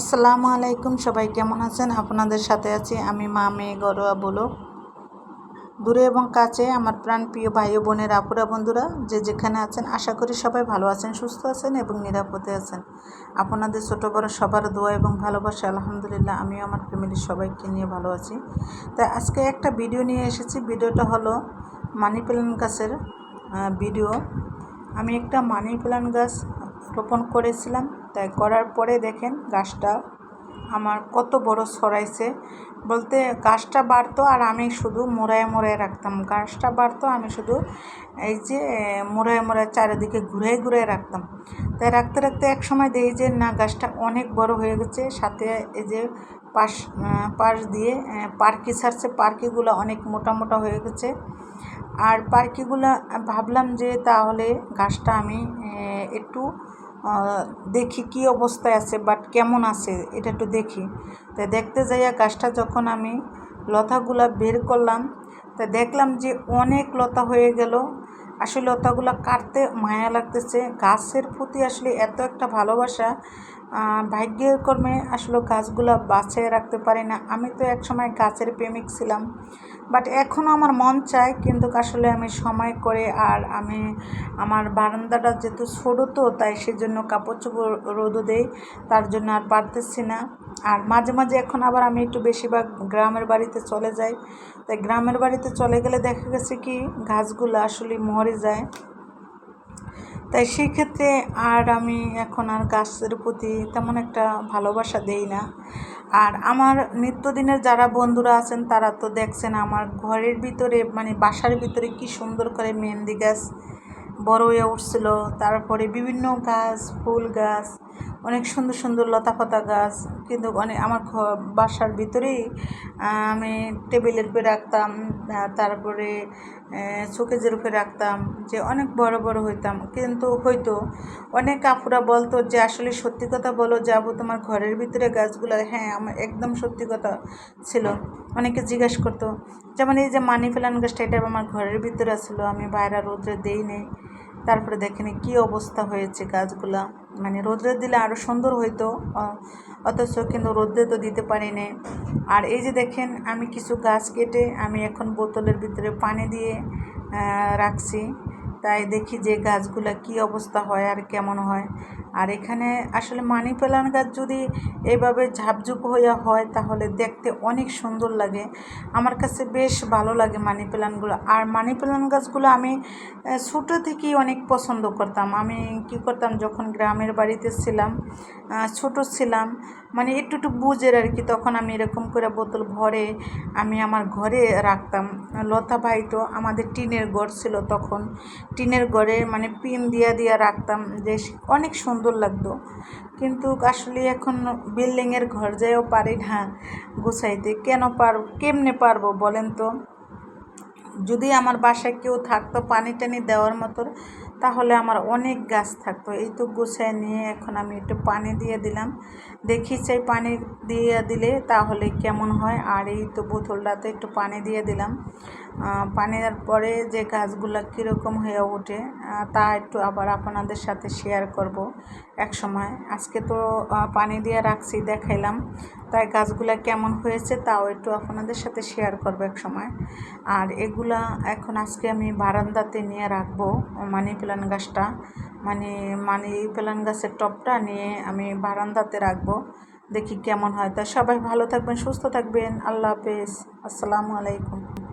আসসালামু আলাইকুম, সবাই কেমন আছেন? আপনাদের সাথে আছি আমি মা মেয়ে গরোয়া বলো। দূরে এবং কাছে আমার প্রাণ প্রিয় ভাই বোনের আপুরা বন্ধুরা, যে যেখানে আছেন, আশা করি সবাই ভালো আছেন, সুস্থ আছেন এবং নিরাপদে আছেন। আপনাদের ছোটো বড় সবার দোয়া এবং ভালোবাসা, আলহামদুলিল্লাহ, আমিও আমার ফ্যামিলির সবাইকে নিয়ে ভালো আছি। তাই আজকে একটা ভিডিও নিয়ে এসেছি, ভিডিওটা হলো মানি প্ল্যান্ট গাছের ভিডিও। আমি একটা মানি প্ল্যান্ট গাছ রোপণ করেছিলাম। তাই করার পরে দেখেন গাছটা আমার কত বড় ছড়াইছে। বলতে গাছটা বাড়তো আর আমি শুধু মোড়ায় মোড়ায় রাখতাম। গাছটা বাড়তো, আমি শুধু এই যে মোড়ায় মোড়ায় চারিদিকে ঘুরে ঘুরে রাখতাম। তাই রাখতে রাখতে এক সময় দেখি যে, না, গাছটা অনেক বড় হয়ে গেছে। সাথে এই যে পাশ পাশ দিয়ে পার্কি ছাড়ছে। পার্কিগুলো অনেক মোটা মোটা হয়ে গেছে। আর পার্কিগুলো, ভাবলাম যে তাহলে গাছটা আমি একটু দেখি কি অবস্থায় আছে বাট কেমন আছে, এটা একটু দেখি। তা দেখতে যাইয়া গাছটা যখন আমি লতাগুলা বের করলাম, তা দেখলাম যে অনেক লতা হয়ে গেল আসলে লতাগুলো কাটতে মায়া লাগতেছে। গাছের প্রতি আসলে এত একটা ভালোবাসা ভাগ্যের কর্মে আসলে গাছগুলো বাঁচিয়ে রাখতে পারি না। আমি তো একসময় গাছের প্রেমিক ছিলাম। বাট এখনও আমার মন চায়, কিন্তু আসলে আমি সময় করে আর আমি, আমার বারান্দাটা যেহেতু ছোটো তো, তাই সেজন্য কাপড় চোপড় রোদও দেই, তার জন্য আর পারতেছি না। আর মাঝে মাঝে এখন আবার আমি একটু বেশিরভাগ গ্রামের বাড়িতে চলে যাই। তাই গ্রামের বাড়িতে চলে গেলে দেখা গেছে কি, গাছগুলো আসলে মরে যায়। তাই সেই ক্ষেত্রে আর আমি এখন আর গাছের প্রতি তেমন একটা ভালোবাসা দেই না। আর আমার নিত্যদিনের যারা বন্ধুরা আছেন, তারা তো দেখছেন আমার ঘরের ভিতরে মানে বাসার ভিতরে কি সুন্দর করে মেহেন্দি গাছ বড় হয়ে উঠছিল। তারপরে বিভিন্ন গাছ, ফুল গাছ অনেক সুন্দর সুন্দর লতা পাতা গাছ, কিন্তু অনেক আমার বাসার ভিতরেই আমি টেবিলের উপরে রাখতাম তারপরে শোকেজের উপরে রাখতাম যে অনেক বড় বড় হইতাম। কিন্তু হয়তো অনেক কাপুরা বলতো যে, আসলে সত্যি কথা বলো, যাব তোমার ঘরের ভিতরে গাছগুলো। হ্যাঁ আমার একদম সত্যি কথা ছিল। অনেকে জিজ্ঞাসা করতো, যেমন এই যে মানি প্ল্যান্ট গাছটা, এটা আমার ঘরের ভিতরে ছিল আমি বাইরে রোদ্রে দেই নেই। তারপরে দেখেনি কি অবস্থা হয়েছে গাছগুলা। মানে রোদ্রে দিলে আরও সুন্দর হইতো অথচ কিন্তু রোদ্রে তো দিতে পারি নে আর এই যে দেখেন, আমি কিছু গাছ কেটে আমি এখন বোতলের ভিতরে পানি দিয়ে রাখছি। তাই দেখি যে গাছগুলা কি অবস্থা হয় আর কেমন হয়। আর এখানে আসলে মানি প্লান্ট গাছ যদি এইভাবে ঝাপঝুপ হইয়া হয়, তাহলে দেখতে অনেক সুন্দর লাগে। আমার কাছে বেশ ভালো লাগে মানি প্লান্টগুলো আর মানি প্লান্ট গাছগুলো আমি ছোটো থেকেই অনেক পছন্দ করতাম। আমি কি করতাম, যখন গ্রামের বাড়িতে ছিলাম ছোট ছিলাম মানে একটু একটু বুঝের আর কি, তখন আমি এরকম করে বোতল ভরে আমি আমার ঘরে রাখতাম। লতা ভাই তো আমাদের টিনের ঘর ছিল তখন। টিনের ঘরে মানে পিন দিয়া দিয়া রাখতাম, যে অনেক সুন্দর লাগতো। কিন্তু আসলে এখন বিল্ডিংয়ের ঘর যাইও পারি না, গুছাইতে। কেন পার কেমনে পারব বলেন তো? যদি আমার বাসায় কেউ থাকতো পানি টানি দেওয়ার মতো তাহলে আমার অনেক গাছ থাকতো। এই তো গুছায় নিয়ে এখন আমি একটু পানি দিয়ে দিলাম। দেখি চাই পানি দিয়ে দিলে তাহলে কেমন হয়। আর এই তো বোতলটাতে একটু পানি দিয়ে দিলাম। পানি দেওয়ার পরে যে গাছগুলো কীরকম হয়ে ওঠে তা একটু আবার আপনাদের সাথে শেয়ার করব এক সময় আজকে তো পানি দিয়ে রাখছি, দেখাইলাম। তাই গাছগুলা কেমন হয়েছে তাও একটু আপনাদের সাথে শেয়ার করব এক সময় আর এগুলা এখন আজকে আমি বারান্দাতে নিয়ে রাখব, মানি প্ল্যান্ট গাছটা। মানে মানে এই প্ল্যান গাছের টপটা নিয়ে আমি বারান্দাতে রাখব। দেখি কেমন হয়। তা সবাই ভালো থাকবেন, সুস্থ থাকবেন। আল্লাহ হাফেজ। আসসালামু আলাইকুম।